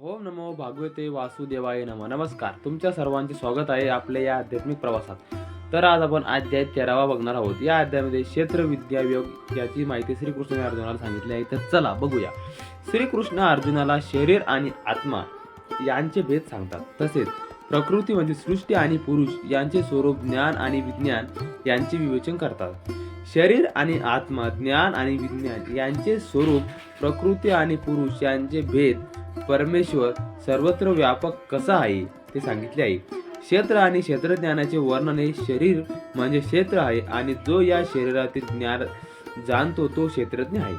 ओम नमो भागवते वासुदेवाय नम. नमस्कार. तुमच्या सर्वांचे स्वागत आहे आपल्या या आध्यात्मिक प्रवासात. तर आज आपण अध्याय तेरावा बघणार आहोत. या अध्यायामध्ये क्षेत्र विद्या योग याची माहिती श्रीकृष्ण अर्जुनाला सांगितली आहे. तर चला बघूया. श्रीकृष्ण अर्जुनाला शरीर आणि आत्मा यांचे भेद सांगतात. तसेच प्रकृती म्हणजे सृष्टी आणि पुरुष यांचे स्वरूप ज्ञान आणि विज्ञान यांचे विवेचन करतात. शरीर आणि आत्मा ज्ञान आणि विज्ञान यांचे स्वरूप प्रकृती आणि पुरुष यांचे भेद परमेश्वर सर्वत्र व्यापक कसा आहे ते सांगितले आहे. क्षेत्र आणि क्षेत्रज्ञानाचे वर्णन हे शरीर म्हणजे क्षेत्र आहे आणि जो या शरीरातील ज्ञान जाणतो तो क्षेत्रज्ञ आहे.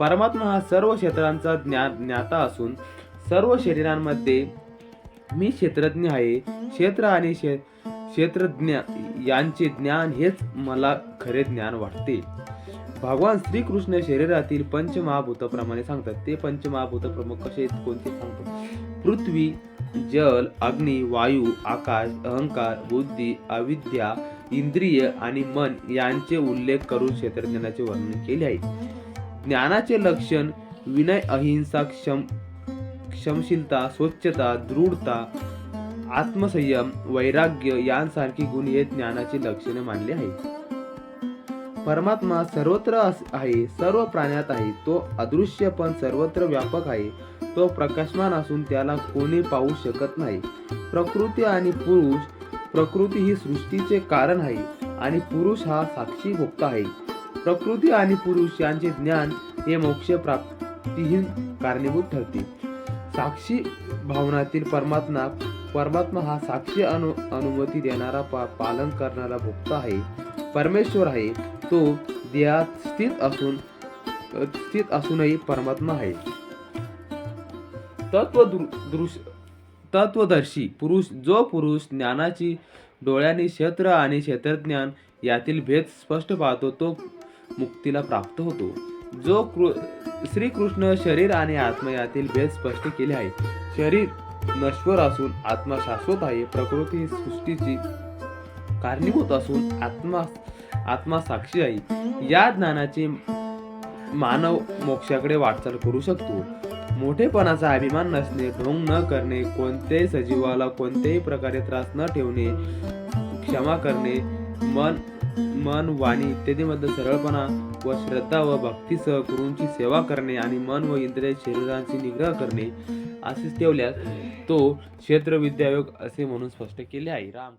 परमात्मा हा सर्व क्षेत्रांचा ज्ञान ज्ञाता असून सर्व शरीरांमध्ये मी क्षेत्रज्ञ आहे. क्षेत्र आणि क्षे क्षेत्रज्ञ यांचे ज्ञान हेच मला खरे ज्ञान वाटते. भगवान श्रीकृष्ण शरीरातील पंचमहाभूताप्रमाणे सांगतात. ते पंचमहाभूत प्रमुख कसे कोणते सांगतात पृथ्वी जल अग्नी वायू आकाश अहंकार बुद्धी अविद्या इंद्रिय आणि मन यांचे उल्लेख करून क्षेत्रज्ञानाचे वर्णन केले आहे. ज्ञानाचे लक्षण विनय अहिंसा क्षम क्षमशीलता स्वच्छता दृढता आत्मसंयम वैराग्य यांसारखी गुण हे ज्ञानाचे लक्षणे मानले आहेत. परमात्मा सर्वत्र आहे सर्व प्राण्यात आहे तो अदृश्य पण सर्वत्र व्यापक आहे. तो प्रकाशमान असून त्याला कोणी पाहू शकत नाही. प्रकृती आणि पुरुष प्रकृती ही सृष्टीचे कारण आहे आणि पुरुष हा साक्षी भोक्ता आहे. प्रकृती आणि पुरुष यांचे ज्ञान हे मोक्ष प्राप्तीही कारणीभूत ठरते. साक्षी भावनातील परमात्मा परमात्मा हा साक्षी अनु अनुमती देणारा पा पालन करणारा भोक्ता आहे. परमेश्वर आहे. तो देहात स्थित असून स्थित असूनही परमात्मा आहे. तत्व तत्वदर्शी पुरुष जो पुरुष ज्ञानाची डोळ्याने क्षेत्र आणि क्षेत्रज्ञान यातील भेद स्पष्ट पाहतो तो मुक्तीला प्राप्त होतो. जो कृ श्रीकृष्ण शरीर आणि आत्मा यातील भेद स्पष्ट केले आहे शरीर नश्वर असून आत्मा शाश्वत आहे. प्रकृती ही सृष्टीची कारणीभूत असून आत्मा आत्मा साक्षी आहे. या ज्ञानाचे मानव मोक्षाकडे वाटचाल करू शकतो. मोठेपणाचा अभिमान नसणे ढोंग न करणे कोणत्याही सजीवाला कोणत्याही प्रकारे त्रास न ठेवणे क्षमा करणे मन मन वाणी इत्यादीमध्ये सरळपणा व श्रद्धा व भक्तीसह गुरूंची सेवा करणे आणि मन व इंद्रिय शरीरांची निग्रह करणे असेच ठेवल्यास तो क्षेत्रविद्यायोग असे म्हणून स्पष्ट केले आहे. राम